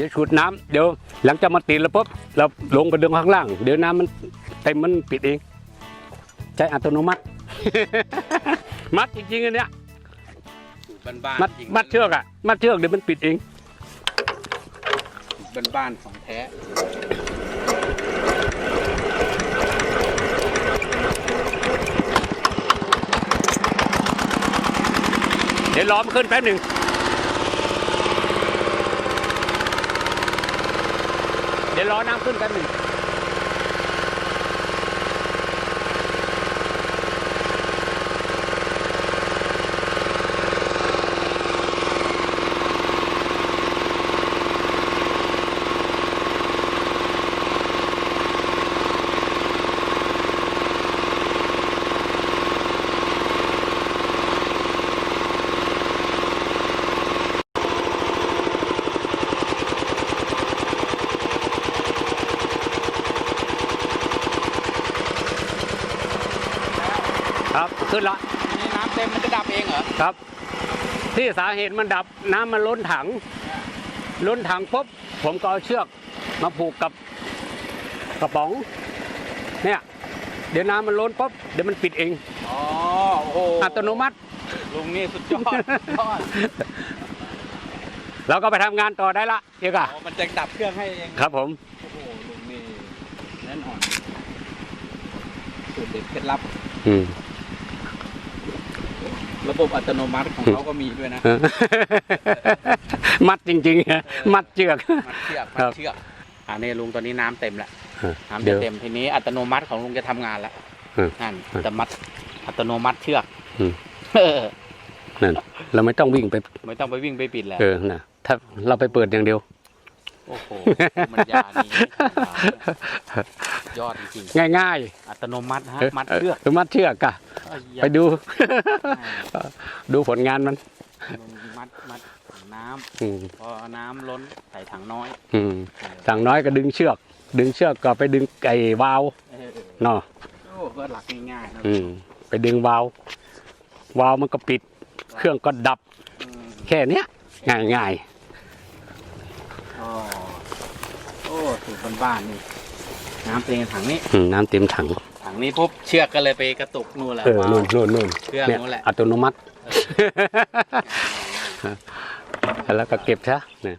ดี๋ยวฉูดน้ำเดี๋ยวหลังจากมาติดแล้วปุ๊บเราลงไปดึงข้างล่าง เดี๋ยวน้ำมันเต็มมันปิดเอง ใช้อัตโนมัติ มัดจริงๆอันเนี้ยสูตรบ้านมัดๆจริงมัดเชือกอะมัดเชือกเดี๋ยวมันปิดเองสูตรบ้านๆของแท้เดี๋ยวล้อมนขึ้นแป๊บหนึ่ง ดี๋ยวล้อน้ำขึ้นกันหนึ่ง ขึ้นละนี่น้ำเต็มมันจะดับเองเหรอครับ ที่สาเหตุมันดับน้ำมันล้นถัง ล้นถังปุ๊บผมก็เอาเชือกมาผูกกับกระป๋อง เนี่ย เดี๋ยวน้ำมันล้นปุ๊บเดี๋ยวมันปิดเองอ๋อโอ้โหอัตโนมัติ ลุงนี่สุดยอดสุดยอดเราก็ไปทำงานต่อได้ละเอกอะอ๋อมันจะดับเครื่องให้เอง ครับผมโอ้โหลุงนี่แน่นอนสูตรเด็ดเคล็ดลับ อืม ระบบอัตโนมัติของเขาก็มีด้วยนะ มัดจริงๆอะมัดเชือก มัดเชือกครัมับดเชือกอ่านี่ลุงตอนนี้น้ำเต็มแล้วน้ำเดี๋จะยวเต็มทีนี้อัตโนมัติของลุงจะทำงานแล้วอืมนั่นจะมัดอัตโนมัติเชือกอืม เออนั่นเราไม่ต้องวิ่งไป ไม่ต้องไปวิ่งไปปิดแล้ว เออนะถ้าเราไปเปิดอย่างเดียว โอ้โหมันยานี่ยอดจริงง่ายๆอัตโนมัติฮะๆมัดเชือก มัดเชือกอะเอ้ยอย่า ไปดู ดูผลงานมัน มัดมัดถังน้อืมำพอน้ำล้นใส่ถังน้อยอืมสั่งน้อยก็ดึงเชือก ดึงเชือกก็ไปดึงไก่วาล์วเออเนาะโอ้ก็หลักง่ายๆนะอืม ไปดึงวาล์ววาล์วมันก็ปิด เครื่องก็ดับอืมแค่เนี้ยง่ายง่ายอ๋อโอ้สูตรบ้านๆนี่น้ำเต็มถังนี้ๆอืมน้ำเต็มถัง ถังนี้ปุ๊บเชือกก็เลยไปกระตุกนู่นแหละเออว้าวนู่นนู่นนู่นเครื่องเนี่ยนู่นแหละ อัตโนมัติ แล้วก็เก็บซะเนี่ย